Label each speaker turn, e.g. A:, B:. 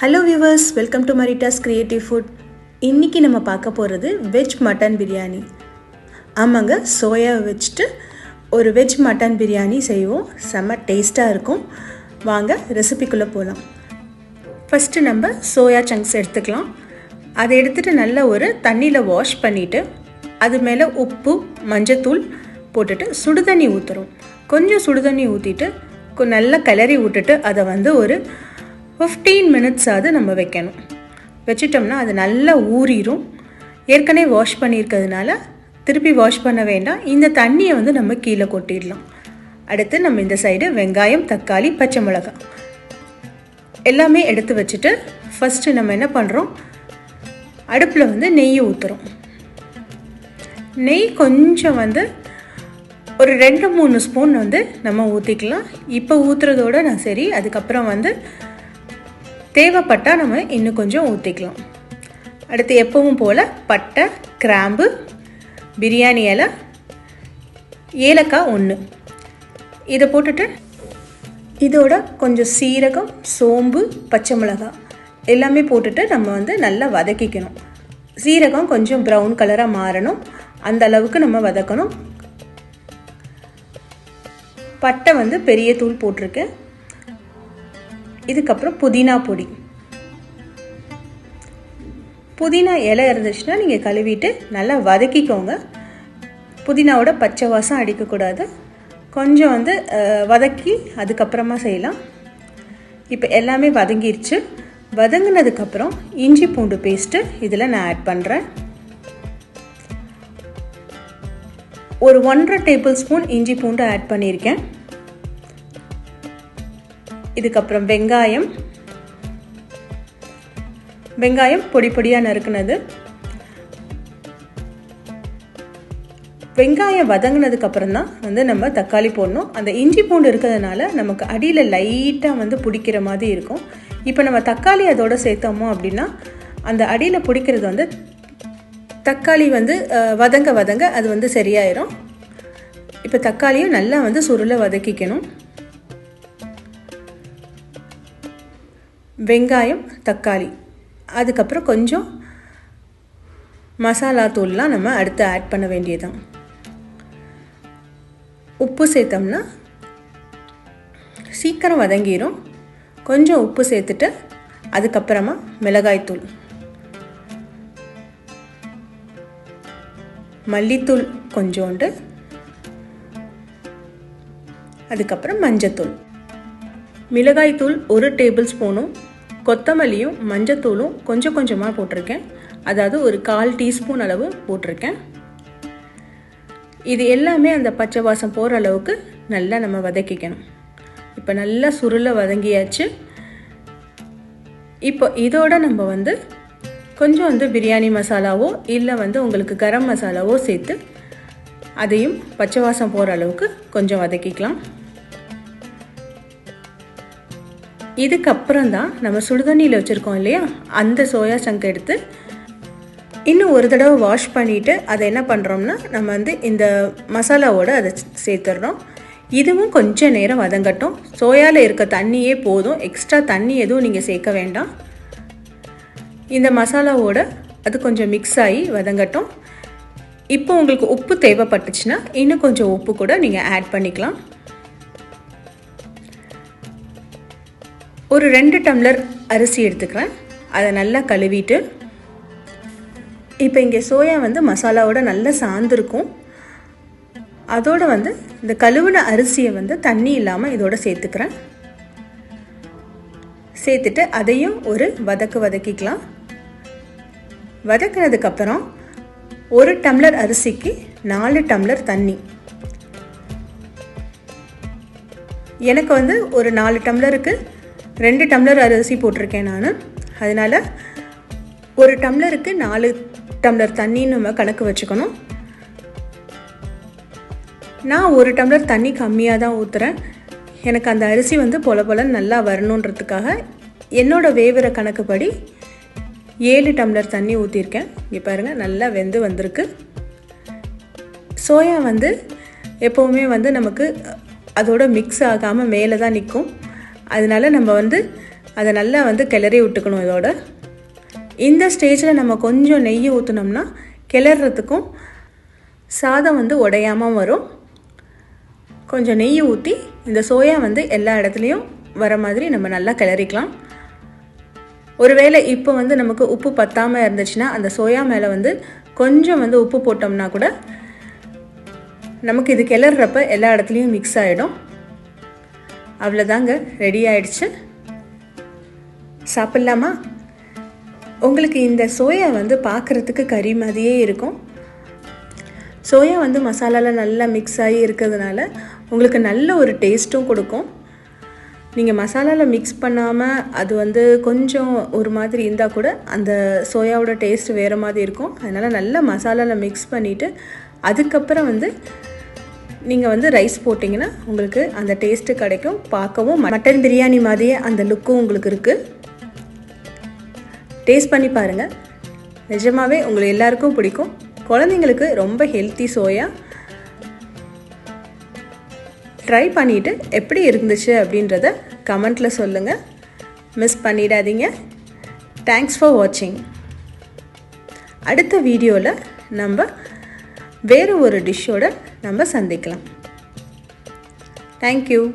A: Hello viewers welcome to Marita's creative food இன்றைக்கி நம்ம பார்க்க போகிறது வெஜ் மட்டன் பிரியாணி ஆமாங்க சோயா வச்சுட்டு ஒரு வெஜ் மட்டன் பிரியாணி செய்வோம். செம்ம டேஸ்ட்டாக இருக்கும். வாங்க ரெசிபிக்குள்ளே போகலாம் ஃபஸ்ட்டு நம்ம சோயா சங்க்ஸ் எடுத்துக்கலாம். அதை எடுத்துகிட்டு நல்ல ஒரு தண்ணியில் வாஷ் பண்ணிவிட்டு அது மேலே உப்பு மஞ்சத்தூள் போட்டுட்டு சுடுதண்ணி ஊற்றுறோம் கொஞ்சம் சுடுதண்ணி ஊற்றிட்டு நல்லா கிளறி விட்டுட்டு அதை வந்து ஒரு ஃபிஃப்டீன் மினிட்ஸாவது நம்ம வைக்கணும். வச்சிட்டோம்னா அது நல்லா ஊறிடும் ஏற்கனவே வாஷ் பண்ணியிருக்கிறதுனால திருப்பி வாஷ் பண்ண வேண்டாம். இந்த தண்ணியை வந்து நம்ம கீழே கொட்டிடலாம். அடுத்து நம்ம இந்த சைடு வெங்காயம் தக்காளி பச்சை மிளகாய் எல்லாமே எடுத்து வச்சுட்டு ஃபஸ்ட்டு நம்ம என்ன பண்ணுறோம் அடுப்பில் வந்து நெய் ஊற்றுறோம் நெய் கொஞ்சம் வந்து ஒரு ரெண்டு மூணு ஸ்பூன் வந்து நம்ம ஊற்றிக்கலாம் இப்போ ஊற்றுறதோட நான் சரி அதுக்கப்புறம் வந்து தேவைப்பட்டால் நம்ம இன்னும் கொஞ்சம் ஊற்றிக்கலாம் அடுத்து எப்பவும் போல் பட்டை கிராம்பு பிரியாணி இலை ஏலக்காய் ஒன்று இதை போட்டுட்டு இதோட கொஞ்சம் சீரகம் சோம்பு பச்சை மிளகாய் எல்லாமே போட்டுட்டு நம்ம வந்து நல்லா வதக்கிக்கணும். சீரகம் கொஞ்சம் ப்ரௌன் கலராக மாறணும். அந்த அளவுக்கு நம்ம வதக்கணும். பட்டை வந்து பெரிய தூள் போட்டிருக்கேன். இதுக்கப்புறம் புதினா பொடி. புதினா இலை இருந்துச்சுன்னா நீங்கள் கழுவிட்டு நல்லா வதக்கிக்கோங்க. புதினாவோட பச்சை வாசம் அடிக்கக்கூடாது. கொஞ்சம் வந்து வதக்கி அதுக்கப்புறமா செய்யலாம். இப்போ எல்லாமே வதங்கிருச்சு. வதங்கினதுக்கப்புறம் இஞ்சி பூண்டு பேஸ்ட்டு இதில் நான் ஆட் பண்ணுறேன் ஒரு ஒன்றரை டேபிள் ஸ்பூன் இஞ்சி பூண்டு ஆட் பண்ணியிருக்கேன். இதுக்கப்புறம் வெங்காயம். வெங்காயம் பொடி பொடியாக நறுக்குனது. வெங்காயம் வதங்கினதுக்கு அப்புறம் தான் வந்து நம்ம தக்காளி போடணும். அந்த இஞ்சி பூண்டு இருக்கிறதுனால நமக்கு அடியில் லைட்டாக வந்து பிடிக்கிற மாதிரி இருக்கும். இப்போ நம்ம தக்காளி அதோடு சேர்த்தோமோ அப்படின்னா அந்த அடியில் பிடிக்கிறது வந்து தக்காளி வந்து வதங்க வதங்க அது வந்து சரியாயிரும். இப்போ தக்காளியும் நல்லா வந்து சுருளை வதக்கிக்கணும். வெங்காயம் தக்காளி. அதுக்கப்புறம் கொஞ்சம் மசாலா தூள்லாம் நம்ம அடுத்து ஆட் பண்ண வேண்டியதான் உப்பு சேர்த்தோம்னா சீக்கிரம் வதங்கிடும் கொஞ்சம் உப்பு சேர்த்துட்டு அதுக்கப்புறமா மிளகாய்த்தூள் மல்லித்தூள் கொஞ்சோண்டு. அதுக்கப்புறம் மஞ்சத்தூள். மிளகாய்த்தூள் ஒரு டேபிள் ஸ்பூனும். கொத்தமல்லியும் மஞ்சத்தூளும் கொஞ்சம் கொஞ்சமாக போட்டிருக்கேன். அதாவது ஒரு கால் டீஸ்பூன் அளவு போட்டிருக்கேன். இது எல்லாமே அந்த பச்சை வாசம் போகிற அளவுக்கு நல்லா நம்ம வதக்கிக்கணும். இப்போ நல்லா சுருளை வதங்கியாச்சு. இப்போ இதோட நம்ம வந்து கொஞ்சம் வந்து பிரியாணி மசாலாவோ இல்லை வந்து உங்களுக்கு கரம் மசாலாவோ சேர்த்து அதையும் பச்சை வாசம் போகிற அளவுக்கு கொஞ்சம் வதக்கிக்கலாம். இதுக்கப்புறம் தான் நம்ம சுடுதண்ணியில் வச்சுருக்கோம் இல்லையா? அந்த சோயா சங்க் எடுத்து இன்னும் ஒரு தடவை வாஷ் பண்ணிவிட்டு அதை என்ன பண்ணுறோம்னா நம்ம வந்து இந்த மசாலாவோடு அதை சேர்த்துடுறோம். இதுவும் கொஞ்சம் நேரம் வதங்கட்டும். சோயாவில் இருக்க தண்ணியே போதும். எக்ஸ்ட்ரா தண்ணி எதுவும் நீங்கள் சேர்க்க வேண்டாம். இந்த மசாலாவோட அது கொஞ்சம் மிக்ஸ் ஆகி வதங்கட்டும். இப்போ உங்களுக்கு உப்பு தேவைப்பட்டுச்சுன்னா இன்னும் கொஞ்சம் உப்பு கூட நீங்கள் ஆட் பண்ணிக்கலாம். ஒரு ரெண்டு டம்ளர் அரிசி எடுத்துக்கிறேன். அதை நல்லா கழுவிட்டு இப்போ இங்கே சோயா வந்து மசாலாவோட நல்லா சார்ந்துருக்கும் அதோடு வந்து இந்த கழுவின அரிசியை வந்து தண்ணி இல்லாமல் இதோட சேர்த்துக்கிறேன். சேர்த்துட்டு அதையும் ஒரு வதக்கு வதக்கிக்கலாம். வதக்கினதுக்கப்புறம் ஒரு டம்ளர் அரிசிக்கு நாலு டம்ளர் தண்ணி. எனக்கு வந்து ஒரு நாலு டம்ளருக்கு ரெண்டு டம்ளர் அரிசி போட்டிருக்கேன் நான். அதனால் ஒரு டம்ளருக்கு நாலு டம்ளர் தண்ணின்னு நம்ம கணக்கு வச்சுக்கணும். நான் ஒரு டம்ளர் தண்ணி கம்மியாக தான் ஊற்றுறேன் எனக்கு அந்த அரிசி வந்து பொல பொல நல்லா வரணுன்றதுக்காக என்னோடய வேவர கணக்குப்படி ஏழு டம்ளர் தண்ணி ஊற்றிருக்கேன் இங்கே பாருங்கள் நல்லா வெந்து வந்திருக்கு. சோயா வந்து எப்போவுமே வந்து நமக்கு அதோட மிக்ஸ் ஆகாமல் மேலே தான் நிற்கும் அதனால நம்ம வந்து அதை நல்லா வந்து கிளறி விட்டுக்கணும் இதோட. இந்த ஸ்டேஜில் நம்ம கொஞ்சம் நெய் ஊற்றினோம்னா கிளறதுக்கும் சாதம் வந்து உடையாமல் வரும். கொஞ்சம் நெய் ஊற்றி இந்த சோயா வந்து எல்லா இடத்துலையும் வர மாதிரி நம்ம நல்லா கிளறிக்கலாம். ஒருவேளை இப்போ வந்து நமக்கு உப்பு பத்தாமல் இருந்துச்சுன்னா அந்த சோயா மேலே வந்து கொஞ்சம் வந்து உப்பு போட்டோம்னா கூட நமக்கு இது கிளறப்ப எல்லா இடத்துலையும் மிக்ஸ் ஆகிடும் அவ்வளோதாங்க ரெடி ஆயிடுச்சு. சாப்பிட்லாமா? உங்களுக்கு இந்த சோயா வந்து பார்க்குறதுக்கு கறி மாதிரியே இருக்கும். சோயா வந்து மசாலாவில் நல்லா மிக்ஸ் ஆகி இருக்கிறதுனால உங்களுக்கு நல்ல ஒரு டேஸ்ட்டும் கொடுக்கும். நீங்கள் மசாலாவில் மிக்ஸ் பண்ணாமல் அது வந்து கொஞ்சம் ஒரு மாதிரி இருந்தால் கூட அந்த சோயாவோட டேஸ்ட் வேறு மாதிரி இருக்கும். அதனால் நல்லா மசாலாவில் மிக்ஸ் பண்ணிவிட்டு அதுக்கப்புறம் வந்து நீங்கள் வந்து ரைஸ் போட்டிங்கன்னா உங்களுக்கு அந்த டேஸ்ட்டு கிடைக்கும். பார்க்கவும் மட்டன் பிரியாணி மாதிரியே அந்த லுக்கும் உங்களுக்கு இருக்குது டேஸ்ட் பண்ணி பாருங்கள் நிஜமாகவே உங்களுக்கு எல்லாருக்கும் பிடிக்கும். குழந்தைங்களுக்கு ரொம்ப ஹெல்த்தி சோயா ட்ரை பண்ணிவிட்டு எப்படி இருந்துச்சு அப்படின்றத கமெண்ட்டில் சொல்லுங்கள் மிஸ் பண்ணிடாதீங்க. தேங்க்ஸ் ஃபார் வாட்சிங் அடுத்த வீடியோவில் நம்ம வேறு ஒரு டிஷ்ஷோட நம்ம சந்திக்கலாம். தேங்க்யூ